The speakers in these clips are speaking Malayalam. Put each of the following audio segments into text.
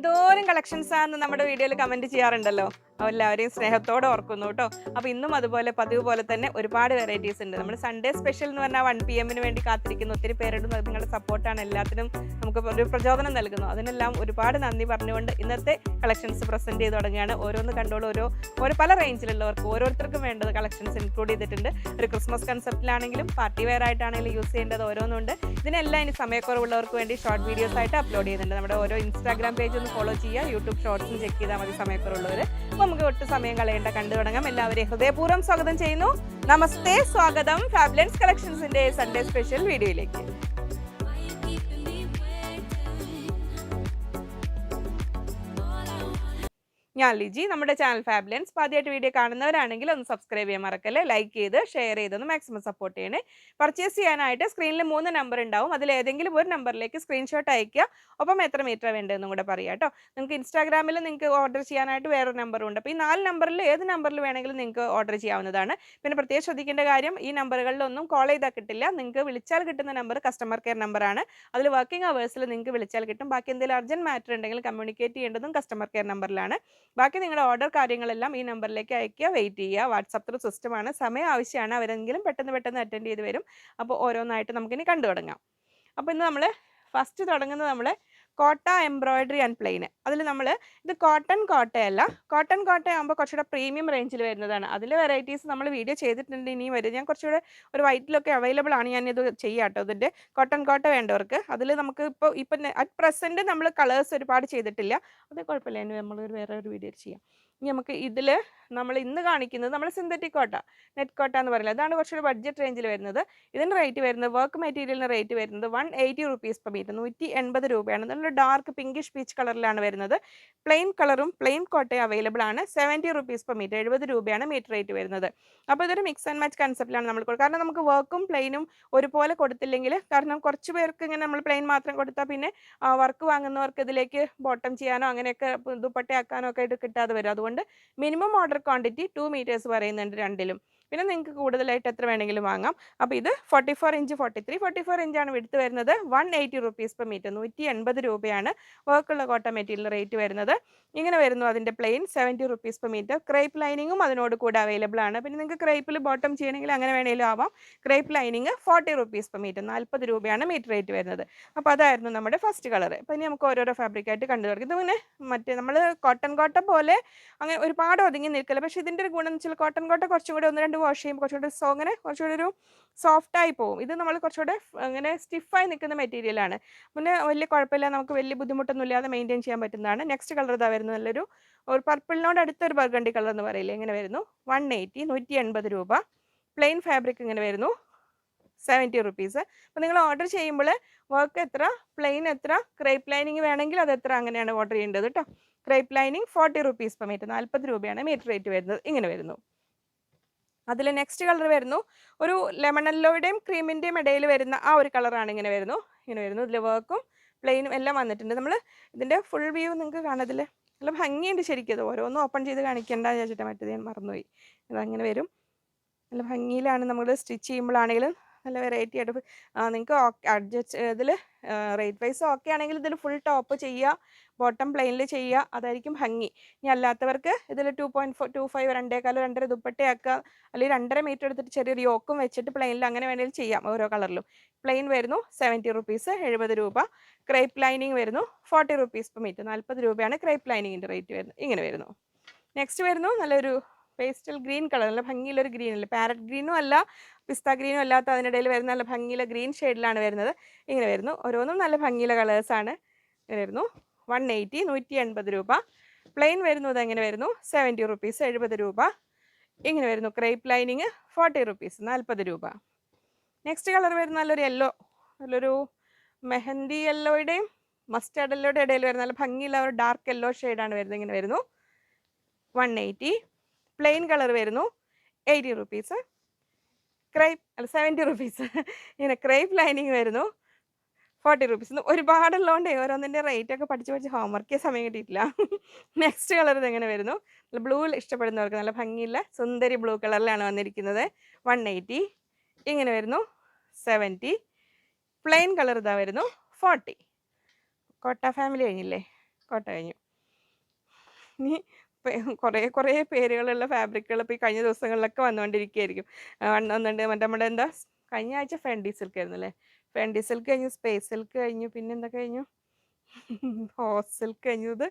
എന്തോരം കളക്ഷൻസ് ആണെന്ന് നമ്മുടെ വീഡിയോയിൽ കമന്റ് ചെയ്യാറുണ്ടല്ലോ. എല്ലാവരെയും സ്നേഹത്തോടെ ഓർക്കുന്നു കേട്ടോ. അപ്പോൾ ഇന്നും അതുപോലെ പതിവ് പോലെ തന്നെ ഒരുപാട് വെറൈറ്റീസ് ഉണ്ട്. നമ്മൾ സൺഡേ സ്പെഷ്യൽ എന്ന് പറഞ്ഞാൽ വൺ പി എമ്മിന് വേണ്ടി കാത്തിരിക്കുന്ന. ഒത്തിരി പേരുണ്ട്. നിങ്ങളുടെ സപ്പോർട്ടാണ് എല്ലാത്തിനും നമുക്ക് ഒരു പ്രചോദനം നൽകുന്നു. അതിനെല്ലാം ഒരുപാട് നന്ദി പറഞ്ഞുകൊണ്ട് ഇന്നത്തെ കളക്ഷൻസ് പ്രസന്റ് ചെയ്ത് തുടങ്ങുകയാണ്. ഓരോന്ന് കണ്ടോളൂ. ഓരോ ഓരോ പല റേഞ്ചിലുള്ളവർക്ക് ഓരോരുത്തർക്കും വേണ്ടത് കളക്ഷൻസ് ഇൻക്ലൂഡ് ചെയ്തിട്ടുണ്ട്. ഒരു ക്രിസ്മസ് കൺസെപ്റ്റിലാണെങ്കിലും പാർട്ടി വെയർ ആയിട്ടാണെങ്കിലും യൂസ് ചെയ്യേണ്ടത് ഓരോന്നുണ്ട്. ഇതിനെല്ലാം ഇനി സമയക്കുറവുള്ളവർക്ക് വേണ്ടി ഷോർട്ട് വീഡിയോസ് ആയിട്ട് അപ്ലോഡ് ചെയ്യുന്നുണ്ട്. നമ്മുടെ ഓരോ ഇൻസ്റ്റാഗ്രാം പേജ് ഒന്ന് ഫോളോ ചെയ്യുക. യൂട്യൂബ് ഷോർട്സും ചെക്ക് ചെയ്താൽ മതി സമയക്കുറവുള്ളവർ അപ്പോൾ നമുക്ക് ഒട്ടും സമയം കളയേണ്ട കണ്ടു തുടങ്ങാം. എല്ലാവരെയും ഹൃദയപൂർവം സ്വാഗതം ചെയ്യുന്നു. നമസ്തേ സ്വാഗതം. ഫാബ്ലൻസ് കളക്ഷൻസിന്റെ സൺഡേ സ്പെഷ്യൽ വീഡിയോയിലേക്ക് ഞാൻ ലിജി. നമ്മുടെ ചാനൽ ഫാബ്ലൻസ് ആദ്യമായിട്ട് വീഡിയോ കാണുന്നവരാണെങ്കിൽ ഒന്ന് സബ്സ്ക്രൈബ് ചെയ്യാൻ മറക്കല്ലേ? ലൈക്ക് ചെയ്ത് ഷെയർ ചെയ്തൊന്ന് മാക്സിമം സപ്പോർട്ട് ചെയ്യണേ. പർച്ചേസ് ചെയ്യാനായിട്ട് സ്ക്രീനിൽ മൂന്ന് നമ്പർ ഉണ്ടാവും. അതിൽ ഏതെങ്കിലും ഒരു നമ്പറിലേക്ക് സ്ക്രീൻഷോട്ട് അയക്കുക ഒപ്പം എത്ര മീറ്റർ വേണ്ടതെന്നും കൂടെ പറയാം കേട്ടോ. നിങ്ങൾക്ക് ഇൻസ്റ്റാഗ്രാമിൽ നിങ്ങൾക്ക് ഓർഡർ ചെയ്യാനായിട്ട് വേറൊരു നമ്പറും ഉണ്ട്. അപ്പോൾ ഈ നാല് നമ്പറിൽ ഏത് നമ്പറിൽ വേണമെങ്കിലും നിങ്ങൾക്ക് ഓർഡർ ചെയ്യാവുന്നതാണ്. പിന്നെ പ്രത്യേകം ശ്രദ്ധിക്കേണ്ട കാര്യം ഈ നമ്പറുകളിലൊന്നും കോൾ ചെയ്താൽ കിട്ടില്ല. നിങ്ങൾക്ക് വിളിച്ചാൽ കിട്ടുന്ന നമ്പർ കസ്റ്റമർ കെയർ നമ്പറാണ് അതിൽ വർക്കിംഗ് അവേഴ്സിൽ നിങ്ങൾക്ക് വിളിച്ചാൽ കിട്ടും. ബാക്കി എന്തെങ്കിലും അർജന്റ് മാറ്റർ ഉണ്ടെങ്കിൽ കമ്മ്യൂണിക്കേറ്റ് ചെയ്യേണ്ടതും കസ്റ്റമർ കെയർ നമ്പറിലാണ് ബാക്കി നിങ്ങളുടെ ഓർഡർ കാര്യങ്ങളെല്ലാം ഈ നമ്പറിലേക്ക് അയക്കുക വെയിറ്റ് ചെയ്യുക. വാട്സപ്പ് ത്രൂ സിസ്റ്റമാണ്. സമയം ആവശ്യമാണ്. അവരെങ്കിലും പെട്ടെന്ന് പെട്ടെന്ന് അറ്റൻഡ് ചെയ്ത് വരും. അപ്പോൾ ഓരോന്നായിട്ട് നമുക്കിനി കണ്ടു തുടങ്ങാം അപ്പോൾ ഇന്ന് നമ്മൾ ഫസ്റ്റ് തുടങ്ങുന്നത് നമ്മൾ കോട്ട എംബ്രോയിഡറി ആൻഡ് പ്ലെയിൻ അതിൽ നമ്മൾ ഇത് കോട്ടൺ കോട്ടയല്ല കോട്ടൺ കോട്ടയാകുമ്പോൾ കുറച്ചുകൂടെ പ്രീമിയം റേഞ്ചിൽ വരുന്നതാണ്. അതിൽ വെറൈറ്റീസ് നമ്മൾ വീഡിയോ ചെയ്തിട്ടുണ്ട് ഇനിയും വരും. ഞാൻ കുറച്ചുകൂടെ ഒരു വൈറ്റിലൊക്കെ അവൈലബിൾ ആണ് ഞാനിത് ചെയ്യാം കേട്ടോ. ഇതിന്റെ കോട്ടൺ കോട്ട വേണ്ടവർക്ക്. അതിൽ നമുക്ക് ഇപ്പോൾ ഇപ്പം അറ്റ് പ്രസന്റ് നമ്മൾ കളേഴ്സ് ഒരുപാട് ചെയ്തിട്ടില്ല. അത് കുഴപ്പമില്ല. നമ്മൾ വേറെ ഒരു വീഡിയോ ചെയ്യാം. ഇനി നമുക്ക് ഇതിൽ നമ്മൾ ഇന്ന് കാണിക്കുന്നത് നമ്മൾ സിന്തറ്റിക് കോട്ട നെറ്റ് കോട്ട എന്ന് പറയുന്നത്. അതാണ് കുറച്ചൊരു ബഡ്ജറ്റ് റേഞ്ചിൽ വരുന്നത്. ഇതിന്റെ റേറ്റ് വരുന്നത് വർക്ക് മെറ്റീരിയലിന് റേറ്റ് വരുന്നത് one eighty rupees per metre നൂറ്റി എൺപത് രൂപയാണ്. നല്ല ഡാർക്ക് പിങ്കിഷ് പീച്ച് കളറിലാണ് വരുന്നത്. പ്ലെയിൻ കളറും പ്ലെയിൻ കോട്ടയും അവൈലബിൾ ആണ്. സെവന്റി റുപ്പീസ് പെർ മീറ്റർ എഴുപത് രൂപയാണ് മീറ്റർ റേറ്റ് വരുന്നത്. അപ്പോൾ ഇതൊരു മിക്സ് ആൻഡ് മാച്ച് കൺസെപ്റ്റിലാണ് നമ്മൾ കൊടുക്കുക. കാരണം നമുക്ക് വർക്കും പ്ലെയിനും ഒരുപോലെ കൊടുത്തില്ലെങ്കിൽ കാരണം കുറച്ച് പേർക്ക് ഇങ്ങനെ നമ്മൾ പ്ലെയിൻ മാത്രം കൊടുത്താൽ പിന്നെ വർക്ക് വാങ്ങുന്നവർക്ക് ഇതിലേക്ക് ബോട്ടം ചെയ്യാനോ അങ്ങനെയൊക്കെ ദുപ്പട്ടയാക്കാനോ ഒക്കെ ആയിട്ട് കിട്ടാതെ വരും. അതുകൊണ്ട് minimum order quantity two metres പറയുന്നുണ്ട് രണ്ടിലും. പിന്നെ നിങ്ങൾക്ക് കൂടുതലായിട്ട് എത്ര വേണമെങ്കിലും വാങ്ങാം. അപ്പോൾ ഇത് forty four inch forty three forty four ഇഞ്ചാണ് വിടുത്ത് വരുന്നത്. One eighty rupees per metre നൂറ്റി എൺപത് രൂപയാണ് വർക്കുള്ള കോട്ട മെറ്റീരിയൽ റേറ്റ് വരുന്നത്. ഇങ്ങനെ വരുന്നു അതിന്റെ plain seventy rupees per metre crepe ലൈനിങ്ങും അതിനോട് കൂടെ അവൈലബിൾ ആണ്. പിന്നെ നിങ്ങൾക്ക് ക്രേപ്പിൽ ബോട്ടം ചെയ്യണമെങ്കിൽ അങ്ങനെ വേണമെങ്കിലും ആവാം. Crepe lining forty rupees per metre നാൽപ്പത് രൂപയാണ് മീറ്റർ റേറ്റ് വരുന്നത്. അപ്പോൾ അതായിരുന്നു നമ്മുടെ ഫസ്റ്റ് കളർ അപ്പോൾ ഇനി നമുക്ക് ഓരോരോ ഫാബ്രിക്കായിട്ട് കണ്ടു തുടങ്ങി. ഇതിങ്ങനെ മറ്റേ നമ്മൾ കോട്ടൺ കോട്ട പോലെ അങ്ങനെ ഒരുപാട് ഒതുങ്ങി നിൽക്കില്ല? പക്ഷേ ഇതിന്റെ ഒരു ഗുണം വെച്ചാൽ കോട്ടൺ കോട്ട കുറച്ചും കൂടി ഒന്ന് രണ്ട് വാഷ് ചെയ്യുമ്പോൾ കുറച്ചുകൂടെ സോ അങ്ങനെ കുറച്ചുകൂടെ ഒരു സോഫ്റ്റായി പോകും. ഇത് നമ്മൾ കുറച്ചുകൂടെ അങ്ങനെ സ്റ്റിഫായി നിൽക്കുന്ന മെറ്റീരിയലാണ് പിന്നെ വലിയ കുഴപ്പമില്ല നമുക്ക് വലിയ ബുദ്ധിമുട്ടൊന്നും ഇല്ലാതെ മെയിന്റെയിൻ ചെയ്യാൻ പറ്റുന്നതാണ്. നെക്സ്റ്റ് കളർ ഇതാ വരുന്നത് നല്ലൊരു ഒരു പർപ്പിളിനോട് അടുത്തൊരു ബർഗണ്ടി കളർ എന്ന് പറയില്ലേ ഇങ്ങനെ വരുന്നു. വൺ എയ്റ്റി നൂറ്റി എൺപത് രൂപ. പ്ലെയിൻ ഫാബ്രിക് ഇങ്ങനെ വരുന്നു. സെവന്റി റുപ്പീസ് അപ്പോൾ നിങ്ങൾ ഓർഡർ ചെയ്യുമ്പോൾ വർക്ക് എത്ര പ്ലെയിൻ എത്ര ക്രേപ്പ് ലൈനിങ് വേണമെങ്കിൽ അത് എത്ര അങ്ങനെയാണ് ഓർഡർ ചെയ്യേണ്ടത് കേട്ടോ crepe lining forty rupees per metre നാൽപ്പത് രൂപയാണ് മീറ്റർ റേറ്റ് വരുന്നത്. ഇങ്ങനെ വരുന്നു. അതിൽ നെക്സ്റ്റ് കളർ വരുന്നു. ഒരു ലെമൺ യെല്ലോയുടെയും ക്രീമിന്റെയും ഇടയിൽ വരുന്ന ആ ഒരു കളറാണ് ഇങ്ങനെ വരുന്നു. ഇങ്ങനെ വരുന്നു. ഇതിൽ വർക്കും പ്ലെയിനും എല്ലാം വന്നിട്ടുണ്ട്. നമ്മൾ ഇതിന്റെ ഫുൾ വ്യൂ നിങ്ങൾക്ക് കാണാതിൽ നല്ല ഭംഗിയുണ്ട് ശരിക്കും. അത് ഓരോന്നും ഓപ്പൺ ചെയ്ത് കാണിക്കേണ്ട വിചാരിച്ചിട്ട് മറ്റേത് ഞാൻ മറന്നുപോയി. അതങ്ങനെ വരും. നല്ല ഭംഗിയിലാണ് നമ്മൾ സ്റ്റിച്ച് ചെയ്യുമ്പോഴാണെങ്കിലും നല്ല വെറൈറ്റി ആയിട്ട് നിങ്ങൾക്ക് അഡ്ജസ്റ്റ് ഇതിൽ റേറ്റ് വൈസ് ഓക്കെ ആണെങ്കിൽ ഇതിൽ ഫുൾ ടോപ്പ് ചെയ്യുക ബോട്ടം പ്ലെയിനിൽ ചെയ്യുക അതായിരിക്കും ഭംഗി. ഇനി അല്ലാത്തവർക്ക് ഇതിൽ two point four two five രണ്ടേക്കാലം രണ്ടര ദുപ്പട്ടയാക്കുക അല്ലെങ്കിൽ രണ്ടര മീറ്റർ എടുത്തിട്ട് ചെറിയൊരു യോക്കും വെച്ചിട്ട് പ്ലെയിനിൽ അങ്ങനെ വേണമെങ്കിൽ ചെയ്യാം ഓരോ കളറിലും പ്ലെയിൻ വരുന്നു സെവന്റി റുപ്പീസ് എഴുപത് രൂപ. ക്രേപ്പ് ലൈനിങ് വരുന്നു ഫോർട്ടി റുപ്പീസ് പെർ മീറ്റർ നാൽപ്പത് രൂപയാണ് ക്രേപ്പ് ലൈനിങ്ങിന്റെ റേറ്റ് വരുന്നത്. ഇങ്ങനെ വരുന്നു. നെക്സ്റ്റ് വരുന്നു നല്ലൊരു പേസ്റ്റൽ ഗ്രീൻ കളർ നല്ല ഭംഗിയിലൊരു ഗ്രീൻ അല്ലേ? പാരറ്റ് ഗ്രീനും അല്ല പിസ്ത ഗ്രീനും അല്ലാത്ത അതിനിടയിൽ വരുന്ന നല്ല ഭംഗിയിലെ ഗ്രീൻ ഷെയ്ഡിലാണ് വരുന്നത്. ഇങ്ങനെ വരുന്നു. ഓരോന്നും നല്ല ഭംഗിയിലെ കളേഴ്സാണ് ഇങ്ങനെ വരുന്നു. വൺ എയ്റ്റി നൂറ്റി എൺപത് രൂപ. പ്ലെയിൻ വരുന്നത് എങ്ങനെ വരുന്നു? സെവന്റി റുപ്പീസ് എഴുപത് രൂപ. ഇങ്ങനെ വരുന്നു. ക്രേപ്പ് ലൈനിങ് ഫോർട്ടി റുപ്പീസ് നാൽപ്പത് രൂപ. നെക്സ്റ്റ് കളർ വരുന്ന നല്ലൊരു യെല്ലോ നല്ലൊരു മെഹന്തി യെല്ലോയുടെയും മസ്റ്റാർഡ് യെല്ലോയുടെ ഇടയിൽ വരുന്ന നല്ല ഭംഗിയുള്ള ഒരു ഡാർക്ക് യെല്ലോ ഷെയ്ഡാണ് വരുന്നത്. ഇങ്ങനെ വരുന്നു. വൺ എയ്റ്റി പ്ലെയിൻ കളർ വരുന്നു. എയ്റ്റി റുപ്പീസ് ക്രൈപ്പ് അല്ല സെവന്റി റുപ്പീസ് ഇങ്ങനെ ക്രൈപ്പ് ലൈനിങ് വരുന്നു. ഫോർട്ടി റുപ്പീസ് ഒരുപാടുള്ളതുകൊണ്ട് ഓരോന്നിന്റെ റേറ്റ് ഒക്കെ പഠിച്ച് പഠിച്ച് ഹോംവർക്കേ സമയം കിട്ടിയിട്ടില്ല. നെക്സ്റ്റ് കളർ ഇതെങ്ങനെ വരുന്നു? ബ്ലൂ ഇഷ്ടപ്പെടുന്നവർക്ക് നല്ല ഭംഗിയുള്ള സുന്ദരി ബ്ലൂ കളറിലാണ് വന്നിരിക്കുന്നത്. വൺ എയ്റ്റി ഇങ്ങനെ വരുന്നു. സെവന്റി പ്ലെയിൻ കളർ ഇതാ വരുന്നു. ഫോർട്ടി കോട്ട ഫാമിലി കഴിഞ്ഞില്ലേ? കോട്ട കഴിഞ്ഞു. ഇനി കുറേ കുറേ പേരുകളുള്ള ഫാബ്രിക്കുകൾ ഇപ്പോൾ ഈ കഴിഞ്ഞ ദിവസങ്ങളിലൊക്കെ വന്നുകൊണ്ടിരിക്കുകയായിരിക്കും വന്നുണ്ട് മറ്റേ നമ്മുടെ എന്താ കഴിഞ്ഞ ആഴ്ച ഫെൻഡി സിൽക്ക് ആയിരുന്നു അല്ലേ ഫെൻഡി സിൽക്ക് കഴിഞ്ഞു സ്പേസ് സിൽക്ക് കഴിഞ്ഞു പിന്നെ എന്താ കഴിഞ്ഞു? ഹോസ് സിൽക്ക് കഴിഞ്ഞത് ഇത്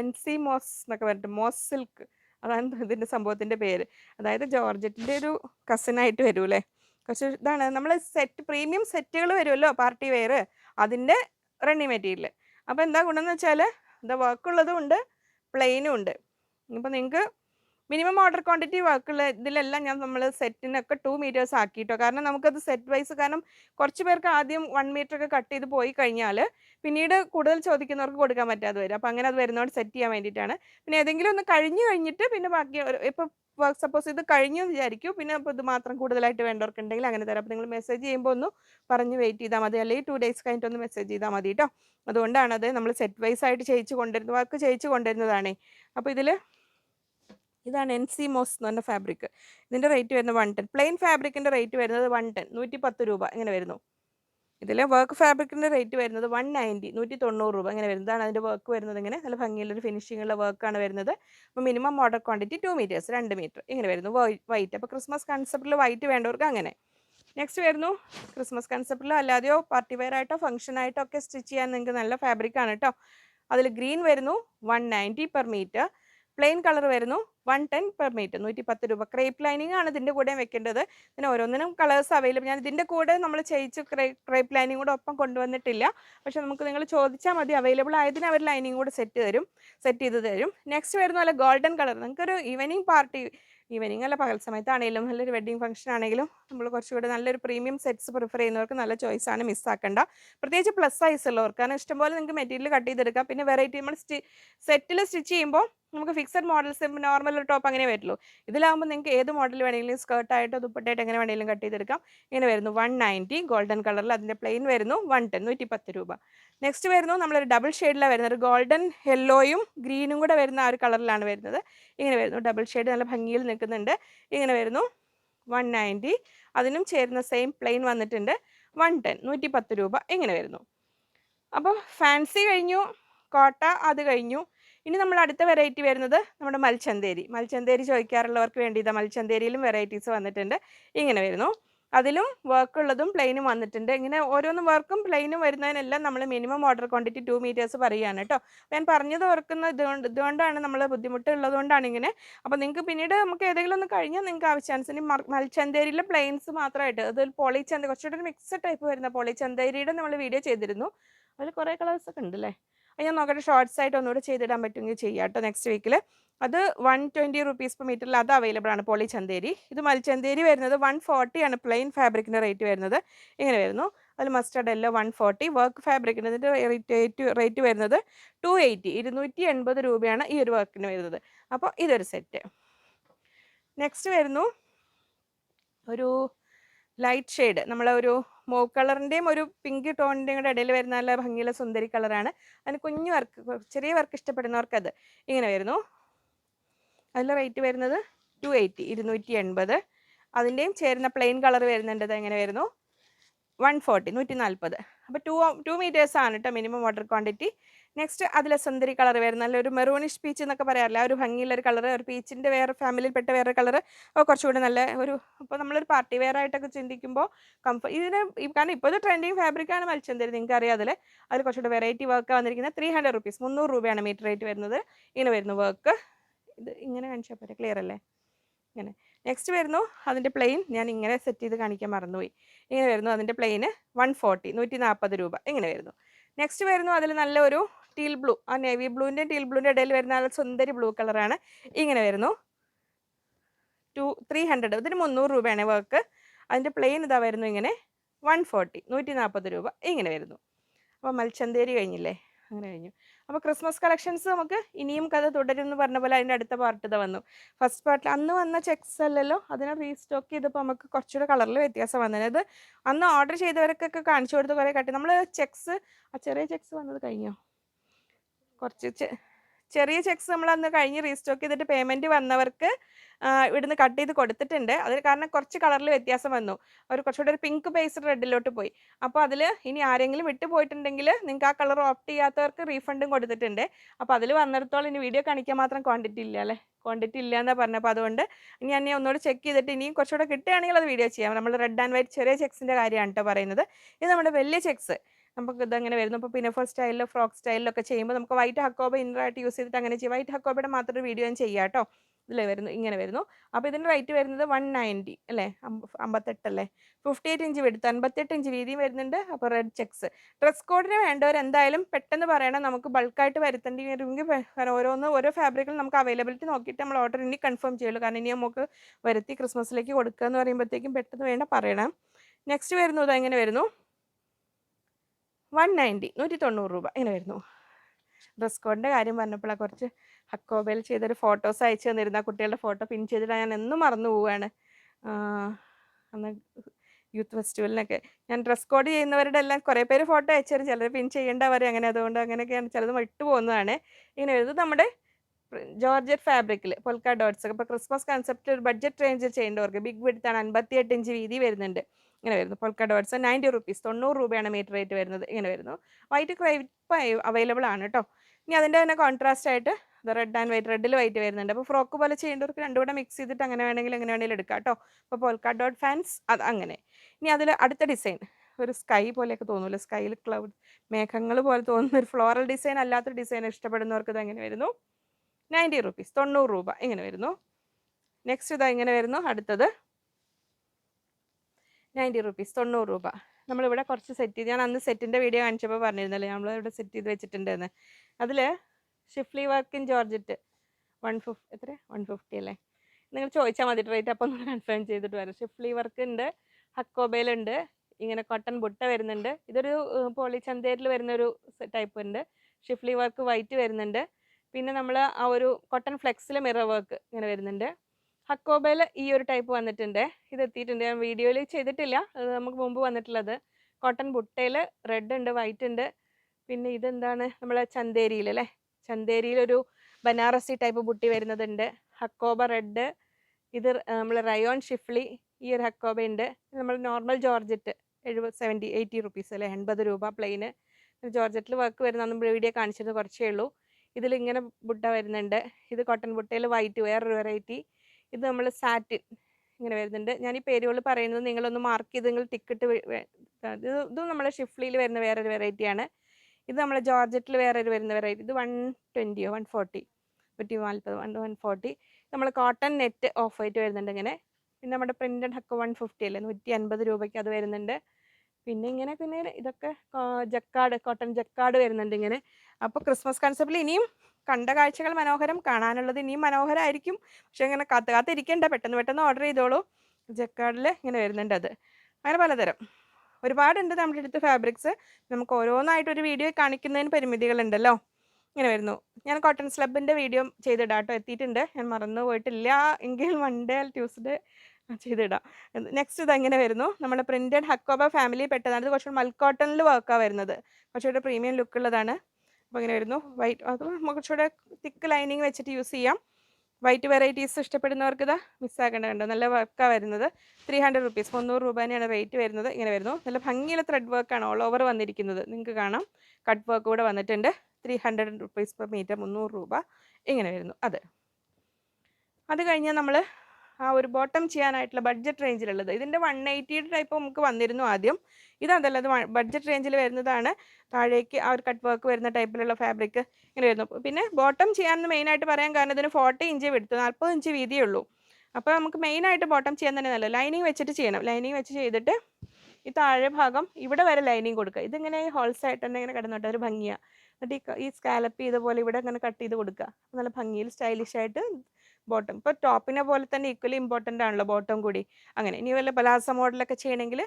എൻ സി മോസ് എന്നൊക്കെ പറഞ്ഞിട്ട് മോസ് സിൽക്ക് അതാണ് ഇതിന്റെ സംഭവത്തിന്റെ പേര്. അതായത് ജോർജറ്റിന്റെ ഒരു കസിനായിട്ട് ആയിട്ട് അല്ലേ കുറച്ച് ഇതാണ് നമ്മൾ സെറ്റ് പ്രീമിയം സെറ്റുകൾ വരുമല്ലോ പാർട്ടി വെയർ അതിന്റെ റണ്ണി മെറ്റീരിയൽ അപ്പോൾ എന്താ ഗുണമെന്ന് വെച്ചാൽ എന്താ വർക്കുള്ളതും ഉണ്ട് പ്ലെയിനും ഉണ്ട്. ഇപ്പോൾ നിങ്ങൾക്ക് മിനിമം ഓർഡർ ക്വാണ്ടിറ്റി വർക്കുള്ള ഇതിലെല്ലാം ഞാൻ നമ്മൾ സെറ്റിനൊക്കെ ടു മീറ്റേഴ്സ് ആക്കിയിട്ടോ. കാരണം നമുക്കത് സെറ്റ് വൈസ് കാരണം കുറച്ച് പേർക്ക് ആദ്യം വൺ മീറ്റർ ഒക്കെ കട്ട് ചെയ്ത് പോയി കഴിഞ്ഞാൽ പിന്നീട് കൂടുതൽ ചോദിക്കുന്നവർക്ക് കൊടുക്കാൻ പറ്റാതെ വരും. അപ്പോൾ അങ്ങനെ അത് വരുന്നതുകൊണ്ട് സെറ്റ് ചെയ്യാൻ വേണ്ടിയിട്ടാണ്. പിന്നെ ഏതെങ്കിലും ഒന്ന് കഴിഞ്ഞ് കഴിഞ്ഞിട്ട് പിന്നെ ബാക്കി ഇപ്പോൾ വർക്ക് സപ്പോസ് ഇത് കഴിഞ്ഞു വിചാരിക്കൂ. പിന്നെ അപ്പോൾ ഇത് മാത്രം കൂടുതലായിട്ട് വേണ്ടവർക്ക് ഉണ്ടെങ്കിൽ അങ്ങനെ തരാം. അപ്പോൾ നിങ്ങൾ മെസ്സേജ് ചെയ്യുമ്പോൾ ഒന്ന് പറഞ്ഞ് വെയിറ്റ് ചെയ്താൽ മതി. അല്ലെങ്കിൽ ടു ഡേയ്സ് കഴിഞ്ഞിട്ട് ഒന്ന് മെസ്സേജ് ചെയ്താൽ മതി കേട്ടോ അതുകൊണ്ടാണത് നമ്മൾ സെറ്റ് വൈസ് ആയിട്ട് ചെയ്യിച്ച് കൊണ്ടുവരുന്നത് വർക്ക് ചെയ്യിച്ച് കൊണ്ടുവരുന്നതാണേ അപ്പോൾ ഇതിൽ ഇതാണ് എൻ സി മോസ് എന്ന് പറഞ്ഞ ഫാബ്രിക് ഇതിന്റെ റേറ്റ് വരുന്നത് വൺ ടെൻ പ്ലെയിൻ ഫാബ്രിക്കിന്റെ റേറ്റ് വരുന്നത് വൺ ടെൻ നൂറ്റി പത്ത് രൂപ ഇങ്ങനെ വരുന്നു. ഇതിൽ വർക്ക് ഫാബ്രിക്കിന്റെ റേറ്റ് വരുന്നത് വൺ നയന്റി നൂറ്റി തൊണ്ണൂറ് രൂപ ഇങ്ങനെ വരുന്നത് ഇതാണ് അതിന്റെ വർക്ക് വരുന്നത് ഇങ്ങനെ. നല്ല ഭംഗിയുള്ളൊരു ഫിനിഷിങ്ങുള്ള വർക്കാണ് വരുന്നത്. അപ്പോൾ minimum order quantity two metres രണ്ട് മീറ്റർ ഇങ്ങനെ വരുന്നു. വൈറ്റ് അപ്പോൾ ക്രിസ്മസ് കൺസെപ്റ്റിൽ വൈറ്റ് വേണ്ടവർക്ക് അങ്ങനെ. നെക്സ്റ്റ് വരുന്നു. ക്രിസ്മസ് കൺസെപ്റ്റിലോ അല്ലാതെയോ പാർട്ടി വെയർ ആയിട്ടോ ഫംഗ്ഷൻ ആയിട്ടോ ഒക്കെ സ്റ്റിച്ച് ചെയ്യാൻ നിങ്ങൾക്ക് നല്ല ഫാബ്രിക്കാണ് കേട്ടോ. അതിൽ ഗ്രീൻ വരുന്നു. One ninety per metre plain colour വരുന്നു. One ten per metre. നൂറ്റി പത്ത് രൂപ. ക്രേപ്പ് ലൈനിങ് ആണ് ഇതിന്റെ കൂടെ വെക്കേണ്ടത്. ഇതിന് ഓരോന്നിനും കളേഴ്സ് അവൈലബിൾ. ഞാൻ ഇതിന്റെ കൂടെ നമ്മൾ ചെയ്യിച്ച് ക്രേപ്പ് ലൈനിങ് കൂടെ ഒപ്പം കൊണ്ടുവന്നിട്ടില്ല. പക്ഷെ നമുക്ക് നിങ്ങൾ ചോദിച്ചാൽ മതി. അവൈലബിൾ ആയതിന് അവർ ലൈനിങ് കൂടെ സെറ്റ് തരും. സെറ്റ് ചെയ്ത് തരും. നെക്സ്റ്റ് വരുന്ന പോലെ ഗോൾഡൻ കളർ. നിങ്ങൾക്കൊരു ഈവനിങ് പാർട്ടി ഈവനിങ് അല്ല പകൽ സമയത്താണെങ്കിലും നല്ലൊരു വെഡ്ഡിങ് ഫംഗ്ഷൻ ആണെങ്കിലും നമ്മൾ കുറച്ചുകൂടി നല്ലൊരു പ്രീമിയം സെറ്റ്സ് പ്രിഫർ ചെയ്യുന്നവർക്ക് നല്ല ചോയ്സ് ആണ് മിസ്സാക്കണ്ട പ്രത്യേകിച്ച് പ്ലസ് സൈസ് ഉള്ളവർക്ക്. കാരണം ഇഷ്ടംപോലെ നിങ്ങൾക്ക് മെറ്റീരിയൽ കട്ട് ചെയ്തെടുക്കാം. പിന്നെ വെറൈറ്റി നമ്മൾ സ്റ്റി സെറ്റിൽ സ്റ്റിച്ച് ചെയ്യുമ്പോൾ നമുക്ക് ഫിക്സഡ് മോഡൽസ് നോർമൽ ഒരു ടോപ്പ് അങ്ങനെ വരുള്ളൂ ഇതിലാകുമ്പോൾ നിങ്ങൾക്ക് ഏത് മോഡൽ വേണമെങ്കിലും സ്കേർട്ടായിട്ടോ ദുപ്പട്ടായിട്ടോ എങ്ങനെ വേണമെങ്കിലും കട്ട് ചെയ്തെടുക്കാം. ഇങ്ങനെ വരുന്നു. വൺ നയന്റി ഗോൾഡൻ കളറിൽ അതിന്റെ പ്ലെയിൻ വരുന്നു. വൺ ടെൻ നൂറ്റി പത്ത് രൂപ. നെക്സ്റ്റ് വരുന്നു നമ്മളൊരു ഡബിൾ ഷെയ്ഡിലാണ് വരുന്നത്. ഗോൾഡൻ യെല്ലോയും ഗ്രീനും കൂടെ വരുന്ന ആ ഒരു കളറിലാണ് വരുന്നത്. ഇങ്ങനെ വരുന്നു. ഡബിൾ ഷെയ്ഡ് നല്ല ഭംഗിയിൽ നിൽക്കുന്നുണ്ട്. ഇങ്ങനെ വരുന്നു. വൺ നയന്റി അതിനും ചേരുന്ന സെയിം പ്ലെയിൻ വന്നിട്ടുണ്ട്. വൺ ടെൻ നൂറ്റി പത്ത് രൂപ. ഇങ്ങനെ വരുന്നു. അപ്പോൾ ഫാൻസി കഴിഞ്ഞു. കോട്ട അത് കഴിഞ്ഞു. ഇനി നമ്മൾ അടുത്ത വെറൈറ്റി വരുന്നത് നമ്മുടെ മൽച്ചന്തേരി. മൽച്ചന്തേരി ചോദിക്കാറുള്ളവർക്ക് വേണ്ടി ഇതാ മൽച്ചന്തേരിയിലും വെറൈറ്റീസ് വന്നിട്ടുണ്ട്. ഇങ്ങനെ വരുന്നു. അതിലും വർക്ക് ഉള്ളതും പ്ലെയിനും വന്നിട്ടുണ്ട്. ഇങ്ങനെ ഓരോന്നും വർക്കും പ്ലെയിനും വരുന്നതിനെല്ലാം നമ്മൾ minimum order quantity two metres പറയുകയാണ് കേട്ടോ. അപ്പോൾ ഞാൻ പറഞ്ഞത് ഓർക്കുന്ന ഇതുകൊണ്ട് ഇതുകൊണ്ടാണ് നമ്മൾ ബുദ്ധിമുട്ട് ഉള്ളതുകൊണ്ടാണ് ഇങ്ങനെ. അപ്പോൾ നിങ്ങൾക്ക് പിന്നീട് നമുക്ക് ഏതെങ്കിലും ഒന്ന് കഴിഞ്ഞാൽ നിങ്ങൾക്ക് ആവശ്യാനുസരി മൽച്ചന്തേരിയിലെ പ്ലെയിൻസ് മാത്രമായിട്ട് അതിൽ പോളിച്ചന്ത കുറച്ചുകൂടി മിക്സഡ് ടൈപ്പ് വരുന്ന പോളിച്ചന്തേരിയുടെ നമ്മൾ വീഡിയോ ചെയ്തിരുന്നു. അതിൽ കുറേ കളേഴ്സൊക്കെ ഉണ്ട് അല്ലേ അത് ഞാൻ നോക്കട്ടെ ഷോർട്സ് ആയിട്ട് ഒന്നുകൂടെ ചെയ്തിടാൻ പറ്റുമെങ്കിൽ ചെയ്യാം കേട്ടോ നെക്സ്റ്റ് വീക്കിൽ അത് വൺ ട്വന്റി റുപ്പീസ് പെർ മീറ്ററിൽ അത് അവൈലബിൾ ആണ് പോളി ചന്തേരി ഇത് മൽച്ചന്തേരി വരുന്നത് വൺ ഫോർട്ടിയാണ് പ്ലെയിൻ ഫാബ്രിക്കിന്റെ റേറ്റ് വരുന്നത്. ഇങ്ങനെ വരുന്നു. അതിൽ mustard yellow one forty work ഫാബ്രിക്കിന്റെ rate rate വരുന്നത് ടു എയ്റ്റി ഇരുന്നൂറ്റി എൺപത് രൂപയാണ് ഈ ഒരു വർക്കിന് വരുന്നത്. അപ്പോൾ ഇതൊരു സെറ്റ് നെക്സ്റ്റ് വരുന്നു ഒരു ലൈറ്റ് ഷെയ്ഡ് നമ്മളെ ഒരു മോവ് കളറിന്റെയും ഒരു പിങ്ക് ടോണിന്റെയും കൂടെ ഇടയിൽ വരുന്ന നല്ല ഭംഗിയുള്ള സുന്ദരി കളറാണ് അതിന് കുഞ്ഞു വർക്ക് ചെറിയ വർക്ക് ഇഷ്ടപ്പെടുന്നവർക്ക് അത് ഇങ്ങനെ വരുന്നു. അതിൽ റേറ്റ് വരുന്നത് ടു എയ്റ്റി ഇരുന്നൂറ്റി എൺപത് അതിന്റെയും ചേരുന്ന പ്ലെയിൻ കളർ വരുന്നുണ്ട് എങ്ങനെ വരുന്നു. വൺ ഫോർട്ടി നൂറ്റി നാൽപ്പത് അപ്പോൾ ടു ടു മീറ്റേഴ്സാണ് കേട്ടോ മിനിമം വാട്ടർ ക്വാണ്ടിറ്റി നെക്സ്റ്റ് അതിലെ സുന്ദരി കളർ വരുന്ന. നല്ലൊരു മെറൂണിഷ് പീച്ച് എന്നൊക്കെ പറയാറില്ല? ഒരു ഭംഗിയുള്ള ഒരു കളർ ഒരു പീച്ചിന്റെ വേറെ ഫാമിലിയിൽപ്പെട്ട വേറെ കളർ കുറച്ചുകൂടി നല്ല ഒരു ഇപ്പോൾ നമ്മളൊരു പാർട്ടി വെയർ ആയിട്ടൊക്കെ ചിന്തിക്കുമ്പോൾ കംഫർട്ട് ഇതിന് കാരണം ഇപ്പോൾ ഇത് ട്രെൻഡിങ് ഫാബ്രിക്കാണ് മത്സ്യന്തരി നിങ്ങൾക്ക് അറിയാം അതിൽ അതിൽ കുറച്ചുകൂടി വെറൈറ്റി വർക്ക് വന്നിരിക്കുന്നത്. ത്രീ ഹൺഡ്രഡ് റുപ്പീസ് മുന്നൂറ് രൂപയാണ് മീറ്റർ റേറ്റ് വരുന്നത്. ഇങ്ങനെ വരുന്നു വർക്ക് ഇത് ഇങ്ങനെ കാണിച്ചാൽ പോരെ ക്ലിയർ അല്ലേ? ഇങ്ങനെ. നെക്സ്റ്റ് വരുന്നു അതിന്റെ പ്ലെയിൻ ഞാൻ ഇങ്ങനെ സെറ്റ് ചെയ്ത് കാണിക്കാൻ മറന്നുപോയി. ഇങ്ങനെ വരുന്നു അതിന്റെ പ്ലെയിന് വൺ ഫോർട്ടി നൂറ്റി നാൽപ്പത് രൂപ. ഇങ്ങനെ വരുന്നു. നെക്സ്റ്റ് വരുന്നു അതിൽ നല്ലൊരു ടീൽ ബ്ലൂ ആ നേവി ബ്ലൂവിന്റെയും ടീൽ ബ്ലൂവിന്റെ ഇടയിൽ വരുന്ന ആ സുന്ദരി ബ്ലൂ കളറാണ് ഇങ്ങനെ വരുന്നു. ടു ത്രീ ഹൺഡ്രഡ് ഇതിന് മുന്നൂറ് രൂപയാണ് വർക്ക് അതിന്റെ പ്ലെയിൻ ഇതാ വരുന്നു ഇങ്ങനെ. വൺ ഫോർട്ടി നൂറ്റി നാൽപ്പത് രൂപ. ഇങ്ങനെ വരുന്നു. അപ്പോൾ മൽച്ചന്തേരി കഴിഞ്ഞില്ലേ? അങ്ങനെ കഴിഞ്ഞു. അപ്പോൾ ക്രിസ്മസ് കളക്ഷൻസ് നമുക്ക് ഇനിയും കഥ തുടരും എന്ന് പറഞ്ഞ പോലെ അതിന്റെ അടുത്ത പാർട്ട് ഇതാ വന്നു. ഫസ്റ്റ് പാർട്ടിൽ അന്ന് വന്ന ചെക്സ് അല്ലല്ലോ? അതിനെ റീസ്റ്റോക്ക് ചെയ്തപ്പോൾ നമുക്ക് കുറച്ചുകൂടെ കളറിൽ വ്യത്യാസം വന്നത് അത് അന്ന് ഓർഡർ ചെയ്തവർക്കൊക്കെ കാണിച്ചു കൊടുത്ത് കുറേ കട്ടി. നമ്മൾ ചെക്സ് ആ ചെറിയ ചെക്സ് വന്നത് കഴിഞ്ഞോ? കുറച്ച് ചെറിയ ചെക്സ് നമ്മൾ അന്ന് കഴിഞ്ഞ് റീസ്റ്റോക്ക് ചെയ്തിട്ട് പേയ്മെന്റ് വന്നവർക്ക് ഇവിടുന്ന് കട്ട് ചെയ്ത് കൊടുത്തിട്ടുണ്ട്. അതിന് കാരണം കുറച്ച് കളറിൽ വ്യത്യാസം വന്നു. അവർ കുറച്ചുകൂടെ ഒരു പിങ്ക് ബേസ്ഡ് റെഡിലോട്ട് പോയി. അപ്പോൾ അതിൽ ഇനി ആരെങ്കിലും വിട്ടു പോയിട്ടുണ്ടെങ്കിൽ നിങ്ങൾക്ക് ആ കളർ ഓപ്റ്റ് ചെയ്യാത്തവർക്ക് റീഫണ്ടും കൊടുത്തിട്ടുണ്ട്. അപ്പോൾ അതിൽ വന്നിടത്തോളം ഇനി വീഡിയോ കാണിക്കാൻ മാത്രം ക്വാണ്ടിറ്റി ഇല്ല അല്ലേ? ക്വാണ്ടിറ്റി ഇല്ല എന്നാണ് പറഞ്ഞത് അപ്പോൾ അതുകൊണ്ട് ഇനി എന്നെ ഒന്നുകൂടെ ചെക്ക് ചെയ്തിട്ട് ഇനിയും കുറച്ചുകൂടെ കിട്ടുകയാണെങ്കിൽ അത് വീഡിയോ ചെയ്യാം. നമ്മൾ റെഡ് ആൻഡ് വൈറ്റ് ചെറിയ ചെക്സിന്റെ കാര്യമാണ് കേട്ടോ പറയുന്നത്. ഇത് നമ്മുടെ വലിയ ചെക്സ്. നമുക്ക് അങ്ങനെ വരുന്നു. അപ്പോൾ പിനഫോർ സ്റ്റൈലിലോ ഫ്രോക്ക് സ്റ്റൈലിലൊക്കെ ചെയ്യുമ്പോൾ നമുക്ക് വൈറ്റ് ഹക്കോബ ഇന്നറായിട്ട് യൂസ് ചെയ്തിട്ട് അങ്ങനെ ചെയ്യും. വൈറ്റ് ഹക്കോബയുടെ മാത്രം ഒരു വീഡിയോ ഞാൻ ചെയ്യാം കേട്ടോ. ഇതിൽ വരുന്നു ഇങ്ങനെ വരുന്നു. അപ്പോൾ ഇതിന്റെ റേറ്റ് വരുന്നത് വൺ നയന്റി അല്ലേ? അമ്പത്തെട്ട് അല്ലേ? ഫിഫ്റ്റി എയ്റ്റ് ഇഞ്ച് വെടുത്ത് അൻപത്തെട്ട് ഇഞ്ച് വീതിയും വരുന്നുണ്ട്. അപ്പോൾ റെഡ് ചെക്സ് ഡ്രസ് കോഡിന് വേണ്ടവർ എന്തായാലും പെട്ടെന്ന് പറയണം. നമുക്ക് ബൾക്കായിട്ട് വരുത്തേണ്ടി വരുമെങ്കിൽ ഓരോന്ന് ഓരോ ഫാബ്രിക്കിൽ നമുക്ക് അവൈലബിലിറ്റി നോക്കിയിട്ട് നമ്മൾ ഓർഡർ ഇനി കൺഫേം ചെയ്യുള്ളൂ. കാരണം ഇനി നമുക്ക് വരുത്തി ക്രിസ്മസിലേക്ക് കൊടുക്കുക എന്ന് പറയുമ്പോഴത്തേക്കും പെട്ടെന്ന് വേണ്ട പറയണം. നെക്സ്റ്റ് വരുന്നത് എങ്ങനെ വരുന്നു? വൺ നയന്റി നൂറ്റി തൊണ്ണൂറ് രൂപ ഇങ്ങനെ വരുന്നു. ഡ്രസ് കോഡിന്റെ കാര്യം പറഞ്ഞപ്പോൾ കുറച്ച് ഹക്കോബയിൽ ചെയ്തൊരു ഫോട്ടോസ് അയച്ചു തന്നിരുന്ന. കുട്ടികളുടെ ഫോട്ടോ പിൻ ചെയ്തിട്ട് ഞാൻ എന്നും മറന്നു പോവുകയാണ്. അന്ന് യൂത്ത് ഫെസ്റ്റിവലിനൊക്കെ ഞാൻ ഡ്രസ് കോഡ് ചെയ്യുന്നവരുടെ എല്ലാം കുറേ പേര് ഫോട്ടോ അയച്ചു തരും ചിലർ പിൻ ചെയ്യേണ്ടവർ അങ്ങനെ അതുകൊണ്ട് അങ്ങനെയൊക്കെയാണ് ചിലത് വിട്ടു പോകുന്നതാണ്. ഇങ്ങനെ വരുന്നത് നമ്മുടെ ജോർജറ്റ് ഫാബ്രിക്കിൽ പൊൽക്ക ഡോട്ട്സ് ഒക്കെ. ഇപ്പോൾ ക്രിസ്മസ് കൺസെപ്റ്റ് ഒരു ബഡ്ജറ്റ് റേഞ്ചിൽ ചെയ്യേണ്ടവർക്ക് ബിഗ് വിടുത്താണ് അൻപത്തിയെട്ട് ഇഞ്ച് വീതി വരുന്നുണ്ട്. ഇങ്ങനെ വരുന്നു. പൊൽക്ക ഡോട്ട്സ് നയന്റി റുപ്പീസ് തൊണ്ണൂറ് രൂപയാണ് മീറ്റർ റേറ്റ് വരുന്നത്. ഇങ്ങനെ വരുന്നു. വൈറ്റ് ക്രൈപ്പ് അവൈലബിൾ ആണ് കേട്ടോ ഇനി അതിന്റെ തന്നെ കോൺട്രാസ്റ്റ് ആയിട്ട് റെഡ് ആൻഡ് വൈറ്റ് റെഡിൽ വൈറ്റ് വരുന്നുണ്ട്. അപ്പോൾ ഫ്രോക്ക് പോലെ ചെയ്യേണ്ടവർക്ക് രണ്ടുകൂടെ മിക്സ് ചെയ്തിട്ട് അങ്ങനെ വേണമെങ്കിൽ എങ്ങനെ വേണമെങ്കിലും എടുക്കാം കേട്ടോ അപ്പോൾ പോൽക്ക ഡോട്ട് ഫാൻസ് അത് അങ്ങനെ. ഇനി അതിൽ അടുത്ത ഡിസൈൻ ഒരു സ്കൈ പോലെയൊക്കെ തോന്നുമല്ലോ സ്കൈയിൽ ക്ലൗഡ് മേഘങ്ങൾ പോലെ തോന്നുന്ന ഒരു ഫ്ലോറൽ ഡിസൈൻ അല്ലാത്തൊരു ഡിസൈൻ ഇഷ്ടപ്പെടുന്നവർക്ക് ഇത് എങ്ങനെ വരുന്നു. നയന്റി റുപ്പീസ് തൊണ്ണൂറ് രൂപ. ഇങ്ങനെ വരുന്നു. നെക്സ്റ്റ് ഇതാ ഇങ്ങനെ വരുന്നു. അടുത്തത് നയന്റി റുപ്പീസ് തൊണ്ണൂറ് രൂപ. നമ്മളിവിടെ കുറച്ച് സെറ്റ് ചെയ്ത് ഞാൻ അന്ന് സെറ്റിന്റെ വീഡിയോ കാണിച്ചപ്പോൾ പറഞ്ഞിരുന്നല്ലേ നമ്മളിവിടെ സെറ്റ് ചെയ്ത് വെച്ചിട്ടുണ്ടെന്ന്. അതിൽ schiffli work in georgette one fif എത്ര? വൺ ഫിഫ്റ്റി അല്ലേ? നിങ്ങൾ ചോദിച്ചാൽ മതി റേറ്റ് അപ്പോൾ ഒന്ന് കൺഫേം ചെയ്തിട്ട് വരാം. ഷിഫ്ലി വർക്ക് ഉണ്ട് ഹക്കോബയിലുണ്ട് ഇങ്ങനെ കോട്ടൺ ബുട്ട വരുന്നുണ്ട്. ഇതൊരു പോളിച്ചന്തേരിൽ വരുന്നൊരു ടൈപ്പ് ഉണ്ട്. ഷിഫ്ലി വർക്ക് വൈറ്റ് വരുന്നുണ്ട്. പിന്നെ നമ്മൾ ആ ഒരു കോട്ടൺ ഫ്ലെക്സിൽ മിറർ വർക്ക് ഇങ്ങനെ വരുന്നുണ്ട്. ഹക്കോബയിൽ ഈ ഒരു ടൈപ്പ് വന്നിട്ടുണ്ട്. ഇത് എത്തിയിട്ടുണ്ട്. ഞാൻ വീഡിയോയിൽ ചെയ്തിട്ടില്ല. അത് നമുക്ക് മുമ്പ് വന്നിട്ടുള്ളത്. കോട്ടൺ ബുട്ടയിൽ റെഡ് ഉണ്ട് വൈറ്റ് ഉണ്ട്. പിന്നെ ഇതെന്താണ്? നമ്മളെ ചന്തേരിയിൽ അല്ലേ? ചന്തേരിയിലൊരു ബനാറസി ടൈപ്പ് ബുട്ടി വരുന്നതുണ്ട്. ഹക്കോബ റെഡ്. ഇത് നമ്മൾ റയോൺ ഷിഫ്ലി ഈ ഒരു ഹക്കോബ ഉണ്ട്. നമ്മൾ നോർമൽ ജോർജറ്റ്. എഴുപത് സെവന്റി എയ്റ്റി റുപ്പീസ് അല്ലേ? എൺപത് രൂപ പ്ലെയിന്. ജോർജറ്റിൽ വർക്ക് വരുന്ന നമ്മൾ വീഡിയോ കാണിച്ചിരുന്നു കുറച്ചേ ഉള്ളൂ. ഇതിലിങ്ങനെ ബുട്ട വരുന്നുണ്ട്. ഇത് കോട്ടൺ ബുട്ടയിൽ വൈറ്റ് വേറൊരു വെറൈറ്റി. ഇത് നമ്മൾ സാറ്റിൻ ഇങ്ങനെ വരുന്നുണ്ട്. ഞാൻ ഈ പേരുകൾ പറയുന്നത് നിങ്ങളൊന്ന് മാർക്ക് ചെയ്ത് നിങ്ങൾ ടിക്കറ്റ് ഇത് ഇതും നമ്മളെ ഷിഫ്ലിയിൽ വരുന്ന വേറൊരു വെറൈറ്റിയാണ് ഇത് നമ്മളെ ജോർജറ്റിൽ വേറൊരു വരുന്ന വെറൈറ്റി ഇത് വൺ ട്വന്റിയോ വൺ ഫോർട്ടി നൂറ്റി നാൽപ്പത് വൺ വൺ ഫോർട്ടി നമ്മൾ കോട്ടൺ നെറ്റ് ഓഫ് ആയിട്ട് വരുന്നുണ്ട് ഇങ്ങനെ. പിന്നെ നമ്മുടെ പ്രിന്റഡ് ഹക്ക് വൺ ഫിഫ്റ്റി അല്ലേ നൂറ്റി അൻപത് രൂപയ്ക്ക് അത് വരുന്നുണ്ട്. പിന്നെ ഇങ്ങനെ പിന്നെ ഇതൊക്കെ ജക്കാട് കോട്ടൺ ജക്കാട് വരുന്നുണ്ട് ഇങ്ങനെ. അപ്പോൾ ക്രിസ്മസ് കൺസെപ്റ്റിൽ ഇനിയും കണ്ട കാഴ്ചകൾ മനോഹരം കാണാനുള്ളത് ഇനിയും മനോഹരമായിരിക്കും പക്ഷെ ഇങ്ങനെ കാത്ത് കാത്തിരിക്കേണ്ട പെട്ടെന്ന് പെട്ടെന്ന് ഓർഡർ ചെയ്തോളൂ. ജക്കാർഡിൽ ഇങ്ങനെ വരുന്നുണ്ട് അത്. അങ്ങനെ പലതരം. ഒരുപാടുണ്ട് നമ്മുടെ അടുത്ത് ഫാബ്രിക്സ് നമുക്ക് ഓരോന്നായിട്ട് ഒരു വീഡിയോ കാണിക്കുന്നതിന് പരിമിതികളുണ്ടല്ലോ. ഇങ്ങനെ വരുന്നു. ഞാൻ കോട്ടൺ സ്ലബിന്റെ വീഡിയോ ചെയ്തിടാം കേട്ടോ എത്തിയിട്ടുണ്ട്. ഞാൻ മറന്നു പോയിട്ടില്ല എങ്കിൽ മൺഡേ ട്യൂസ്ഡേ ചെയ്തിടാം. നെക്സ്റ്റ് ഇത് എങ്ങനെ വരുന്നു? നമ്മുടെ പ്രിന്റഡ് ഹക്കോബ ഫാമിലി പെട്ടതാണ്. ഇത് കുറച്ചുകൂടി മൽക്കോട്ടണിൽ വർക്കാണ് വരുന്നത്. കുറച്ചുകൂടെ പ്രീമിയം ലുക്ക് ഉള്ളതാണ്. അപ്പോൾ ഇങ്ങനെ വരുന്നു. വൈറ്റ് അത് കുറച്ചുകൂടെ തിക്ക് ലൈനിങ് വെച്ചിട്ട് യൂസ് ചെയ്യാം. വൈറ്റ് വെറൈറ്റീസ് ഇഷ്ടപ്പെടുന്നവർക്ക് ഇതാ മിസ്സാക്കേണ്ട കണ്ടോ? നല്ല വർക്കാണ് വരുന്നത്. ത്രീ ഹൺഡ്രഡ് റുപ്പീസ് മുന്നൂറ് രൂപ തന്നെയാണ് റേറ്റ് വരുന്നത്. ഇങ്ങനെ വരുന്നു. നല്ല ഭംഗിയുള്ള ത്രെഡ് വർക്കാണ് ഓൾ ഓവർ വന്നിരിക്കുന്നത്. നിങ്ങൾക്ക് കാണാം. കട്ട് വർക്ക് കൂടെ വന്നിട്ടുണ്ട്. Three hundred rupees per metre മുന്നൂറ് രൂപ. ഇങ്ങനെ വരുന്നു. അത്. അത് കഴിഞ്ഞാൽ നമ്മൾ ആ ഒരു ബോട്ടം ചെയ്യാനായിട്ടുള്ള ബഡ്ജറ്റ് റേഞ്ചിലുള്ളത്. ഇതിന്റെ വൺ എയ്റ്റിയുടെ ടൈപ്പ് നമുക്ക് വന്നിരുന്നു ആദ്യം. ഇതല്ല അത് ബഡ്ജറ്റ് റേഞ്ചിൽ വരുന്നതാണ്. താഴേക്ക് ആ ഒരു കട്ട് വർക്ക് വരുന്ന ടൈപ്പിലുള്ള ഫാബ്രിക് ഇങ്ങനെ വരുന്നു. പിന്നെ ബോട്ടം ചെയ്യാമെന്ന് മെയിനായിട്ട് പറയാൻ കാരണം ഇതിന് ഫോർട്ടി ഇഞ്ച് വിടുത്തു നാൽപ്പത് ഇഞ്ച് വീതിയേ ഉള്ളൂ. അപ്പോൾ നമുക്ക് മെയിനായിട്ട് ബോട്ടം ചെയ്യാൻ തന്നെ നല്ല ലൈനിങ് വെച്ചിട്ട് ചെയ്യണം. ലൈനിങ് വെച്ച് ചെയ്തിട്ട് ഈ താഴെ ഭാഗം ഇവിടെ വരെ ലൈനിങ് കൊടുക്കുക. ഇതിങ്ങനെ ഹോൾസ് ആയിട്ട് തന്നെ ഇങ്ങനെ കിടന്നോട്ടെ ഒരു ഭംഗിയാണ് എന്നിട്ട് ഈ സ്കാലപ്പ് ചെയ്ത പോലെ ഇവിടെ ഇങ്ങനെ കട്ട് ചെയ്ത് കൊടുക്കുക. നല്ല ഭംഗിയിൽ സ്റ്റൈലിഷ് ആയിട്ട് ബോട്ടം ഇപ്പോൾ ടോപ്പിനെ പോലെ തന്നെ ഈക്വലി ഇമ്പോർട്ടന്റ് ആണല്ലോ ബോട്ടം കൂടി. അങ്ങനെ ഇനി വല്ല പലാസ മോഡലൊക്കെ ചെയ്യണമെങ്കിൽ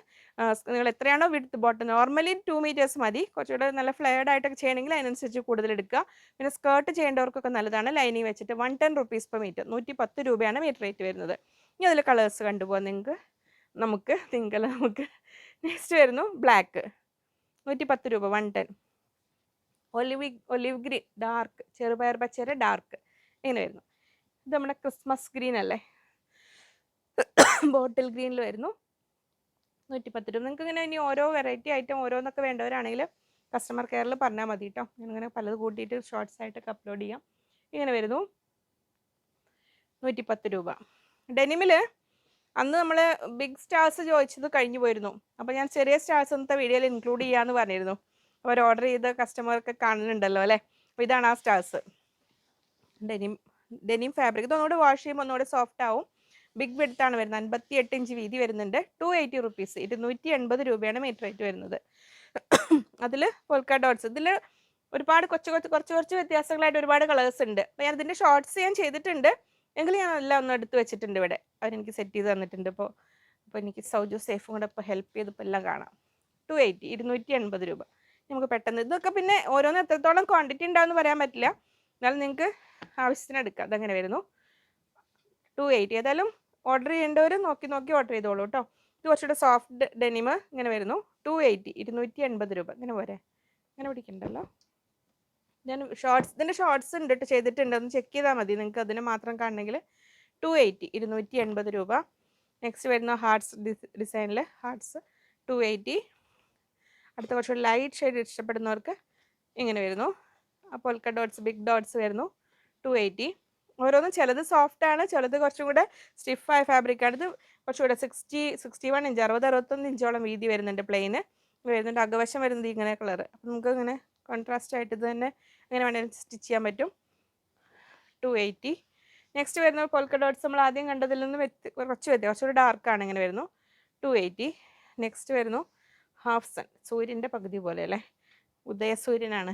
നിങ്ങൾ എത്രയാണോ വിടുത്ത് ബോട്ടം നോർമലി ടു മീറ്റേഴ്സ് മതി. കുറച്ചുകൂടെ നല്ല ഫ്ലെയർഡ് ആയിട്ടൊക്കെ ചെയ്യണമെങ്കിൽ അതിനനുസരിച്ച് കൂടുതൽ എടുക്കുക. പിന്നെ സ്കേർട്ട് ചെയ്യേണ്ടവർക്കൊക്കെ നല്ലതാണ് ലൈനിങ് വെച്ചിട്ട് one ten rupees per metre നൂറ്റി പത്ത് രൂപയാണ് മീറ്റർ റേറ്റ് വരുന്നത്. ഇനി അതിൽ കളേഴ്സ് കണ്ടുപോകാം നിങ്ങൾക്ക്. നമുക്ക് തിങ്കൾ നമുക്ക്. നെക്സ്റ്റ് വരുന്നു ബ്ലാക്ക് നൂറ്റി പത്ത് രൂപ one ten olive olive green dark ചെറുപയർ പച്ചയുടെ ഡാർക്ക് ഇങ്ങനെ വരുന്നു. ഇത് നമ്മുടെ ക്രിസ്മസ് ഗ്രീൻ അല്ലേ? ബോട്ടിൽ ഗ്രീനിൽ വരുന്നു. നൂറ്റി പത്ത് രൂപ നിങ്ങൾക്ക് ഇങ്ങനെ ഇനി ഓരോ വെറൈറ്റി ഐറ്റം ഓരോന്നൊക്കെ വേണ്ടവരാണെങ്കിൽ കസ്റ്റമർ കെയറിൽ പറഞ്ഞാൽ മതി കേട്ടോ ഞാനിങ്ങനെ പലത് കൂട്ടിയിട്ട് ഷോർട്സ് ആയിട്ടൊക്കെ അപ്ലോഡ് ചെയ്യാം. ഇങ്ങനെ വരുന്നു. നൂറ്റിപ്പത്ത് രൂപ. ഡെനിമിൽ അന്ന് നമ്മൾ ബിഗ് സ്റ്റാർസ് ചോദിച്ചത് കഴിഞ്ഞു പോയിരുന്നു. അപ്പോൾ ഞാൻ ചെറിയ സ്റ്റാർസ് ഇന്നത്തെ വീഡിയോയിൽ ഇൻക്ലൂഡ് ചെയ്യാമെന്ന് പറഞ്ഞിരുന്നു. അവർ ഓർഡർ ചെയ്ത കസ്റ്റമർക്ക് കാണുന്നുണ്ടല്ലോ അല്ലേ? അപ്പോൾ ഇതാണ് ആ സ്റ്റാർസ് ഡെനിം ഡെനിം ഫാബ്രിക് ഇത് ഒന്നുകൂടെ വാഷ് ചെയ്യുമ്പോൾ ഒന്നുകൂടെ സോഫ്റ്റ് ആവും. ബിഗ് വെടുത്താണ് വരുന്നത്. അൻപത്തി എട്ട് ഇഞ്ച് വീതി വരുന്നുണ്ട്. ടു എയ്റ്റി റുപ്പീസ് ഇരുന്നൂറ്റി എൺപത് രൂപയാണ് മീറ്റർ റേറ്റ് വരുന്നത്. അതിൽ പോൽക്ക ഡോട്ട്സ് ഇതിൽ ഒരുപാട് കൊച്ചു കൊച്ചു കുറച്ച് കുറച്ച് വ്യത്യാസങ്ങളായിട്ട് ഒരുപാട് കളേഴ്സ് ഉണ്ട്. അപ്പോൾ ഞാൻ ഇതിന്റെ ഷോർട്സ് ഞാൻ ചെയ്തിട്ടുണ്ട്. എങ്കിലും ഞാൻ എല്ലാം ഒന്ന് എടുത്ത് വെച്ചിട്ടുണ്ട് ഇവിടെ. അവരെനിക്ക് സെറ്റ് ചെയ്ത് തന്നിട്ടുണ്ട് ഇപ്പോൾ അപ്പോൾ എനിക്ക് സൗജു സേഫും കൂടെ ഇപ്പോൾ ഹെൽപ്പ് ചെയ്തപ്പോൾ എല്ലാം കാണാം. ടു എയ്റ്റി ഇരുന്നൂറ്റി എൺപത് രൂപ. നമുക്ക് പെട്ടെന്ന് ഇതൊക്കെ പിന്നെ ഓരോന്ന് എത്രത്തോളം ക്വാണ്ടിറ്റി ഉണ്ടാവുമെന്ന് പറയാൻ പറ്റില്ല. എന്നാലും നിങ്ങൾക്ക് ആവശ്യത്തിന് എടുക്കാം. അതങ്ങനെ വരുന്നു? ടു എയ്റ്റി ഏതായാലും ഓർഡർ ചെയ്യേണ്ടവർ നോക്കി നോക്കി ഓർഡർ ചെയ്തോളൂ കേട്ടോ ഇത് കുറച്ചുകൂടെ സോഫ്റ്റ് ഡെനിമ് ഇങ്ങനെ വരുന്നു. ടു എയ്റ്റി ഇരുന്നൂറ്റി എൺപത് രൂപ. ഇങ്ങനെ പോരെ. ഇങ്ങനെ പിടിക്കണ്ടല്ലോ. ഞാൻ ഷോർട്സ് ഇതിന്റെ ഷോർട്സ് ഉണ്ട് കേട്ടോ ചെയ്തിട്ടുണ്ട്. ഒന്ന് ചെക്ക് ചെയ്താൽ മതി. നിങ്ങൾക്ക് അതിന് മാത്രം കാണണമെങ്കിൽ ടു എയ്റ്റി ഇരുന്നൂറ്റി എൺപത് രൂപ. നെക്സ്റ്റ് വരുന്ന ഹാർട്സ് ഡിസൈനിൽ ഹാർട്സ് ടു എയ്റ്റി അടുത്ത കുറച്ച് ലൈറ്റ് ഷെയ്ഡ് ഇഷ്ടപ്പെടുന്നവർക്ക് ഇങ്ങനെ വരുന്നു. അപ്പോൾ ഡോട്ട്സ് ബിഗ് ഡോട്ട്സ് വരുന്നു. ടു എയ്റ്റി ഓരോന്നും ചിലത് സോഫ്റ്റ് ആണ്. ചിലത് കുറച്ചും കൂടെ സ്റ്റിഫായ ഫാബ്രിക് ആണ്. ഇത് കുറച്ചുകൂടെ സിക്സ്റ്റി സിക്സ്റ്റി വൺ ഇഞ്ച് അറുപത് അറുപത്തൊന്ന് ഇഞ്ചോളം വീതി വരുന്നുണ്ട് പ്ലെയിന് വരുന്നുണ്ട്. അകവശം വരുന്നത് ഇങ്ങനെ കളർ അപ്പം നമുക്ക് ഇങ്ങനെ കോൺട്രാസ്റ്റ് ആയിട്ട് ഇത് തന്നെ ഇങ്ങനെ വേണമെങ്കിൽ സ്റ്റിച്ച് ചെയ്യാൻ പറ്റും. ടു എയ്റ്റി നെക്സ്റ്റ് വരുന്ന പൊൽക്ക ഡോട്ട്സ് നമ്മൾ ആദ്യം കണ്ടതിൽ നിന്ന് വ്യത്യ കുറച്ച് വ്യത്യാസം കുറച്ചുകൂടി ഡാർക്കാണ് ഇങ്ങനെ വരുന്നു. ടു എയ്റ്റി നെക്സ്റ്റ് വരുന്നു. ഹാഫ് സൺ സൂര്യന്റെ പകുതി പോലെ അല്ലേ? ഉദയസൂര്യനാണ്.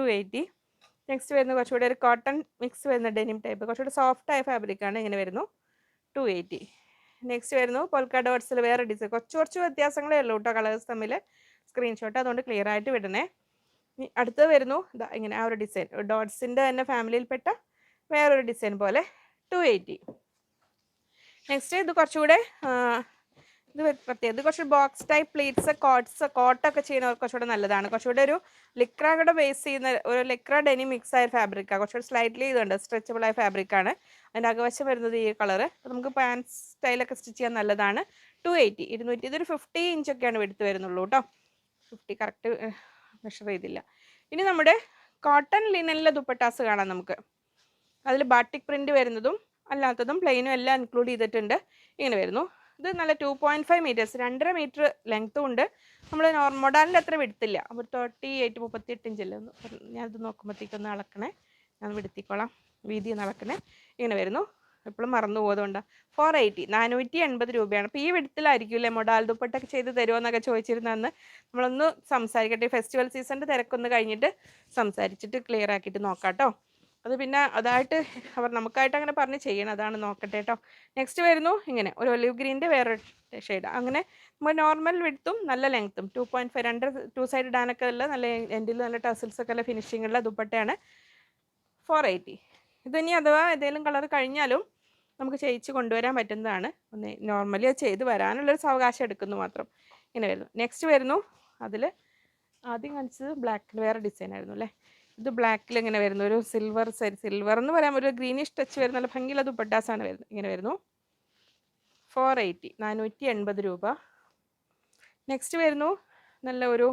ടു എയ്റ്റി നെക്സ്റ്റ് വരുന്ന കുറച്ചുകൂടി ഒരു കോട്ടൺ മിക്സ് വരുന്ന ഡെനിം ടൈപ്പ് കുറച്ചുകൂടി സോഫ്റ്റ് ആയ ഫാബ്രിക്കാണ് ഇങ്ങനെ വരുന്നു. ടു എയ്റ്റി നെക്സ്റ്റ് വരുന്നു പോൾക്ക ഡോട്ട്സിൽ വേറെ ഡിസൈൻ കുറച്ച് കുറച്ച് വ്യത്യാസങ്ങളേ ഉള്ളൂ കേട്ടോ കളേഴ്സ് തമ്മിൽ സ്ക്രീൻഷോട്ട് അതുകൊണ്ട് ക്ലിയർ ആയിട്ട് വിടണേ. അടുത്തത് വരുന്നു. ഇങ്ങനെ ആ ഒരു ഡിസൈൻ ഡോട്ട്സിന്റെ തന്നെ ഫാമിലിയിൽപ്പെട്ട വേറൊരു ഡിസൈൻ പോലെ. ടു എയ്റ്റി നെക്സ്റ്റ് ഇത് കുറച്ചുകൂടെ ഇത് വ്യ- പ്രത്യേകം. ഇത് കുറച്ച് ബോക്സ് ടൈപ്പ് പ്ലേറ്റ്സ് കോട്ട്സ് കോട്ടൊക്കെ ചെയ്യുന്നവർക്ക് കുറച്ചുകൂടെ നല്ലതാണ്. കുറച്ചുകൂടെ ഒരു ലിക്ര കൂടെ ബേസ് ചെയ്യുന്ന ഒരു ലിക്ര ഡെനി മിക്സ് ആയ ഫാബ്രിക്കാണ് കുറച്ചുകൂടെ സ്ലൈറ്റ്ലി ഇതുണ്ട്. സ്ട്രെച്ചബിൾ ആയ ഫാബ്രിക്കാണ് അതിന്റെ അകവശം വരുന്നത് ഈ കളറ് നമുക്ക് പാൻസ് സ്റ്റൈലൊക്കെ സ്റ്റിച്ച് ചെയ്യാൻ നല്ലതാണ്. ടു എയ്റ്റി ഇരുന്നൂറ്റി ഇതൊരു ഫിഫ്റ്റി ഇഞ്ചൊക്കെയാണ് എടുത്ത് വരുന്നുള്ളൂ കേട്ടോ ഫിഫ്റ്റി കറക്റ്റ് മെഷർ ചെയ്തില്ല. ഇനി നമ്മുടെ കോട്ടൺ ലിനനിലെ ദുപ്പട്ടാസ് കാണാം നമുക്ക്. അതിൽ ബാട്ടിക് പ്രിന്റ് വരുന്നതും അല്ലാത്തതും പ്ലെയിനും എല്ലാം ഇൻക്ലൂഡ് ചെയ്തിട്ടുണ്ട്. ഇങ്ങനെ വരുന്നു. ഇത് നല്ല ടു പോയിന്റ് ഫൈവ് മീറ്റേഴ്സ് രണ്ടര മീറ്റർ ലെങ്ത്തും ഉണ്ട്. നമ്മൾ നോർമൽ അത്ര വിടുത്തില്ല. ഒരു തേർട്ടി എയ്റ്റ് മുപ്പത്തി എട്ട് ഇഞ്ചല്ലേ ഞാനിത് നോക്കുമ്പോഴത്തേക്കൊന്ന് അളക്കണേ. ഞാൻ വിടുത്തിക്കോളാം. വീതി അളക്കണേ. ഇങ്ങനെ വരുന്നു. എപ്പോഴും മറന്നു പോയതുകൊണ്ടാണ് ഫോർ എയ്റ്റി നാനൂറ്റി എൺപത് രൂപയാണ്. അപ്പോൾ ഈ വിടത്തിലായിരിക്കുമല്ലേ മൊഡാൽ ദുപ്പട്ടൊക്കെ ചെയ്ത് തരുമോ എന്നൊക്കെ ചോദിച്ചിരുന്നെന്ന് നമ്മളൊന്ന് സംസാരിക്കട്ടെ. ഫെസ്റ്റിവൽ സീസണിന്റെ തിരക്കൊന്ന് കഴിഞ്ഞിട്ട് സംസാരിച്ചിട്ട് ക്ലിയർ ആക്കിയിട്ട് നോക്കാം കേട്ടോ അത് പിന്നെ അതായിട്ട് അവർ നമുക്കായിട്ട് അങ്ങനെ പറഞ്ഞ് ചെയ്യണം. അതാണ് നോക്കട്ടെ കേട്ടോ നെക്സ്റ്റ് വരുന്നു ഇങ്ങനെ. ഒരു ഒലിവ് ഗ്രീന്റെ വേറെ ഷെയ്ഡ് അങ്ങനെ നമ്മൾ നോർമൽ വിടുത്തും നല്ല ലെങ്ത്തും ടു പോയിന്റ് ഫൈവ് രണ്ട് ടു സൈഡ് ഇടാനൊക്കെ ഉള്ള നല്ല എൻഡിൽ നല്ല ടസിൽസ് ഒക്കെ ഉള്ള ഫിനിഷിംഗ് ഉള്ള ദുപ്പട്ടയാണ്. ഫോർ എയ്റ്റി ഇതിനി അഥവാ ഏതെങ്കിലും കളർ കഴിഞ്ഞാലും നമുക്ക് ചെയ്യിച്ച് കൊണ്ടുവരാൻ പറ്റുന്നതാണ്. ഒന്ന് നോർമലി അത് ചെയ്ത് വരാനുള്ളൊരു സാവകാശം എടുക്കുന്നു മാത്രം. ഇങ്ങനെ വരുന്നു. നെക്സ്റ്റ് വരുന്നു. അതിൽ ആദ്യം കാണിച്ചത് ബ്ലാക്കിൽ വേറെ ഡിസൈൻ ആയിരുന്നു അല്ലേ? ഇത് ബ്ലാക്കിൽ ഇങ്ങനെ വരുന്നു. ഒരു സിൽവർ സൈഡ് സിൽവർ എന്ന് പറയാൻ ഒരു ഗ്രീനിഷ് ടച്ച് വരുന്ന നല്ല ഭംഗിയുള്ള ദുപ്പട്ടാസാണ് വരുന്നത് ഇങ്ങനെ വരുന്നു. ഫോർ എയ്റ്റി നാനൂറ്റി എൺപത് രൂപ. നെക്സ്റ്റ് വരുന്നു. നല്ല ഒരു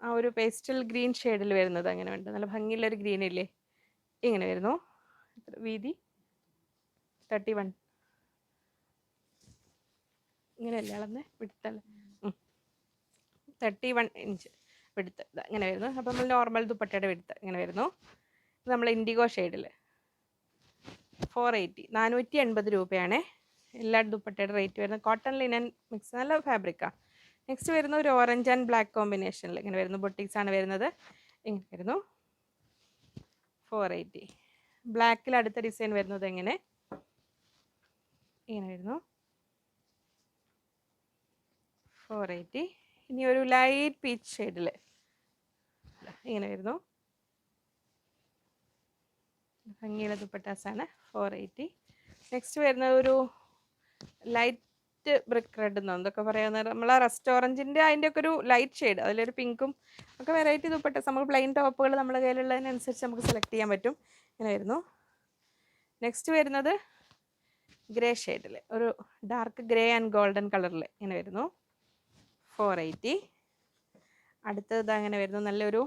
ആ ഒരു പേസ്റ്റൽ ഗ്രീൻ ഷെയ്ഡിൽ വരുന്നത് അങ്ങനെ ഉണ്ട് നല്ല ഭംഗിയുള്ളൊരു ഗ്രീൻ ഇല്ലേ? ഇങ്ങനെ വരുന്നു. വീതി? തേർട്ടി വൺ ഇങ്ങനെയല്ലേ അളന്ന്? വിടുത്തല്ലേ തേർട്ടി വൺ ഇഞ്ച് വെടുത്ത് ഇങ്ങനെ വരുന്നു. അപ്പോൾ നമ്മൾ നോർമൽ ദുപ്പട്ടയുടെ വെടുത്ത് ഇങ്ങനെ വരുന്നു. നമ്മൾ ഇൻഡിഗോ ഷെയ്ഡിൽ ഫോർ എയ്റ്റി നാനൂറ്റി എൺപത് രൂപയാണ് എല്ലാ ദുപ്പട്ടയുടെ റേറ്റ് വരുന്നത്. കോട്ടൺ ലിനൻ മിക്സ് നല്ല ഫാബ്രിക്കാണ് നെക്സ്റ്റ് വരുന്ന ഒരു ഓറഞ്ച് ആൻഡ് ബ്ലാക്ക് കോമ്പിനേഷനിൽ ഇങ്ങനെ വരുന്നു. ബൊട്ടിക്സ് ആണ് വരുന്നത്. ഇങ്ങനെ വരുന്നു. ഫോർ എയ്റ്റി ബ്ലാക്കിൽ അടുത്ത ഡിസൈൻ വരുന്നത് എങ്ങനെ? ഇങ്ങനെ വരുന്നു. ഫോർ എയ്റ്റി ഇനി ഒരു ലൈറ്റ് പീച്ച് ഷെയ്ഡിൽ ഇങ്ങനെ വരുന്നു ഭംഗിയുള്ള ദുപ്പട്ടാസാണ് ഫോർ എയ്റ്റി നെക്സ്റ്റ് വരുന്നത് ഒരു ലൈറ്റ് ബ്രിക്ക് റെഡ് എന്നോ എന്തൊക്കെ പറയാവുന്ന നമ്മളെ റെസ്റ്റോറന്റിന്റെ അതിന്റെ ഒക്കെ ഒരു ലൈറ്റ് ഷെയ്ഡ് അതിലൊരു പിങ്കും ഒക്കെ വെറൈറ്റി ദുപ്പട്ട നമുക്ക് പ്ലെയിൻ ടോപ്പുകൾ നമ്മുടെ കയ്യിലുള്ളതിനനുസരിച്ച് നമുക്ക് സെലക്ട് ചെയ്യാൻ പറ്റും. ഇങ്ങനെ വരുന്നു നെക്സ്റ്റ് വരുന്നത് ഗ്രേ ഷെയ്ഡിൽ ഒരു ഡാർക്ക് ഗ്രേ ആൻഡ് ഗോൾഡൻ കളറിൽ ഇങ്ങനെ വരുന്നു ഫോർ എയ്റ്റി അടുത്തത് അങ്ങനെ വരുന്നു. നല്ലൊരു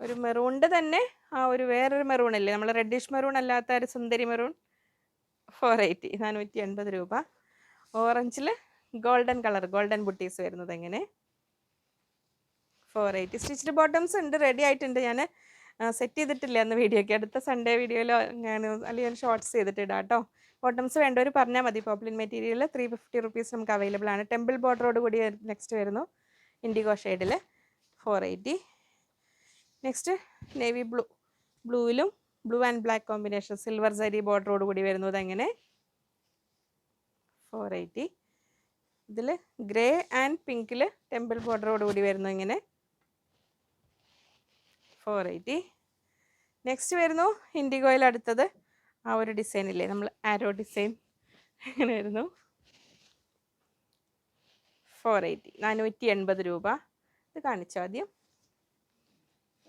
ഒരു മെറൂണിന്റെ തന്നെ ആ ഒരു വേറൊരു മെറൂൺ അല്ലേ? നമ്മൾ റെഡിഷ് മെറൂൺ അല്ലാത്ത ഒരു സുന്ദരി മെറൂൺ ഫോർ എയ്റ്റി നാനൂറ്റി എൺപത് രൂപ. ഓറഞ്ചിൽ ഗോൾഡൻ കളർ ഗോൾഡൻ ബുട്ടീസ് വരുന്നത് എങ്ങനെ? ഫോർ എയ്റ്റി സ്റ്റിച്ച്ഡ് ബോട്ടംസ് ഉണ്ട് റെഡി ആയിട്ടുണ്ട്. ഞാൻ സെറ്റ് ചെയ്തിട്ടില്ല അന്ന് വീഡിയോയ്ക്ക്. അടുത്ത സൺഡേ വീഡിയോയിലോ ഞാൻ അല്ലെങ്കിൽ ഞാൻ ഷോർട്സ് ചെയ്തിട്ട് ഇടാം കേട്ടോ ബോട്ടംസ് വേണ്ടവർ പറഞ്ഞാൽ മതി. Poplin material three fifty rupees നമുക്ക് അവൈലബിൾ ആണ്. ടെമ്പിൾ ബോർഡറോട് കൂടി നെക്സ്റ്റ് വരുന്നു. ഇൻഡിഗോ ഷെയ്ഡിൽ four eighty next navy blue ബ്ലൂവിലും blue and black combination silver sari ബോർഡറോട് കൂടി വരുന്നത് എങ്ങനെ? ഫോർ എയ്റ്റി ഇതിൽ ഗ്രേ ആൻഡ് പിങ്കിൽ ടെമ്പിൾ ബോർഡറോട് കൂടി വരുന്നു ഇങ്ങനെ ഫോർ എയ്റ്റി നെക്സ്റ്റ് വരുന്നു ഇൻഡിഗോയിൽ അടുത്തത്. ആ ഒരു ഡിസൈനില്ലേ നമ്മൾ ആരോ ഡിസൈൻ അങ്ങനെ വരുന്നു ഫോർ എയ്റ്റി നാനൂറ്റി എൺപത് രൂപ. ഇത് കാണിച്ചോ ആദ്യം?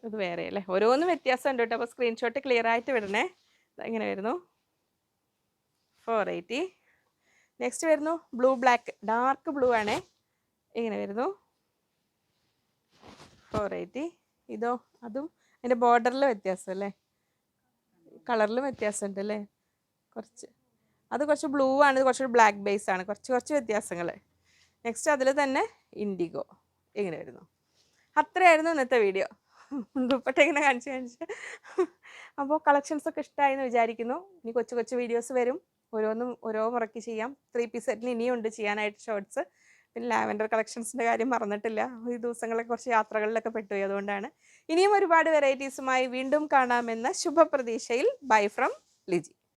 ഇത് വേറെ അല്ലേ ഓരോന്നും വ്യത്യാസം ഉണ്ട് കേട്ടോ. അപ്പോൾ സ്ക്രീൻഷോട്ട് ക്ലിയർ ആയിട്ട് വിടണേ. ഇങ്ങനെ വരുന്നു. ഫോർ എയ്റ്റി നെക്സ്റ്റ് വരുന്നു. ബ്ലൂ ബ്ലാക്ക് ഡാർക്ക് ബ്ലൂ ആണേ. ഇങ്ങനെ വരുന്നു. ഫോർ എയ്റ്റി ഇതോ അതും അതിന്റെ ബോർഡറിൽ വ്യത്യാസം അല്ലേ കളറിലും വ്യത്യാസമുണ്ട് അല്ലേ കുറച്ച് അത് കുറച്ച് ബ്ലൂ ആണ് ഇത് കുറച്ച് ബ്ലാക്ക് ബേസ് ആണ്. കുറച്ച് കുറച്ച് വ്യത്യാസങ്ങൾ. നെക്സ്റ്റ് അതിൽ തന്നെ ഇൻഡിഗോ ഇങ്ങനെ വരുന്നു. അത്രയായിരുന്നു ഇന്നത്തെ വീഡിയോ ദുപ്പട്ട ഇങ്ങനെ കാണിച്ച് കാണിച്ച്. അപ്പോൾ കളക്ഷൻസ് ഒക്കെ ഇഷ്ടമായി എന്ന് വിചാരിക്കുന്നു. ഇനി കൊച്ചു കൊച്ചു വീഡിയോസ് വരും. ഓരോന്നും ഓരോ മുറയ്ക്ക് ചെയ്യാം. ത്രീ പീസ് സെറ്റിന് ഇനിയുണ്ട് ചെയ്യാനായിട്ട് ഷോർട്സ് പിന്നെ ലാവൻഡർ കളക്ഷൻസിന്റെ കാര്യം മറന്നിട്ടില്ല. ഈ ദിവസങ്ങളെ കുറച്ച് യാത്രകളിലൊക്കെ പെട്ടുപോയി അതുകൊണ്ടാണ്. ഇനിയും ഒരുപാട് വെറൈറ്റീസുമായി വീണ്ടും കാണാമെന്ന ശുഭപ്രതീക്ഷയിൽ. Bye from Liji